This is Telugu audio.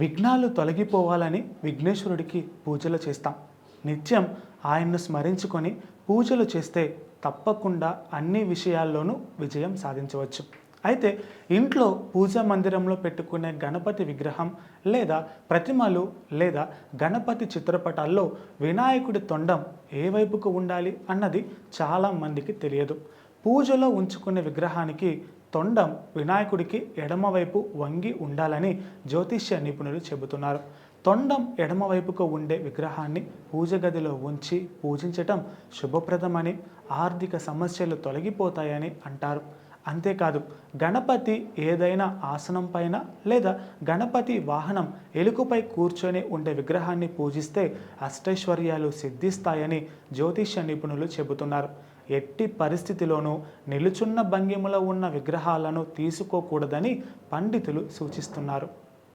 విఘ్నాలు తొలగిపోవాలని విఘ్నేశ్వరుడికి పూజలు చేస్తాం. నిత్యం ఆయన్ను స్మరించుకొని పూజలు చేస్తే తప్పకుండా అన్ని విషయాల్లోనూ విజయం సాధించవచ్చు. అయితే ఇంట్లో పూజా మందిరంలో పెట్టుకునే గణపతి విగ్రహం లేదా ప్రతిమలు లేదా గణపతి చిత్రపటాల్లో వినాయకుడి తొండం ఏ వైపుకు ఉండాలి అన్నది చాలా మందికి తెలియదు. పూజలో ఉంచుకునే విగ్రహానికి తొండం వినాయకుడికి ఎడమవైపు వంగి ఉండాలని జ్యోతిష్య నిపుణులు చెబుతున్నారు. తొండం ఎడమవైపుకు ఉండే విగ్రహాన్ని పూజ గదిలో ఉంచి పూజించటం శుభప్రదమని ఆర్థిక సమస్యలు తొలగిపోతాయని అంటారు. అంతేకాదు గణపతి ఏదైనా ఆసనం పైన లేదా గణపతి వాహనం ఎలుకపై కూర్చొని ఉండే విగ్రహాన్ని పూజిస్తే అష్టైశ్వర్యాలు సిద్ధిస్తాయని జ్యోతిష నిపుణులు చెబుతున్నారు. ఎట్టి పరిస్థితిలోనూ నిలుచున్న భంగిమలో ఉన్న విగ్రహాలను తీసుకోకూడదని పండితులు సూచిస్తున్నారు.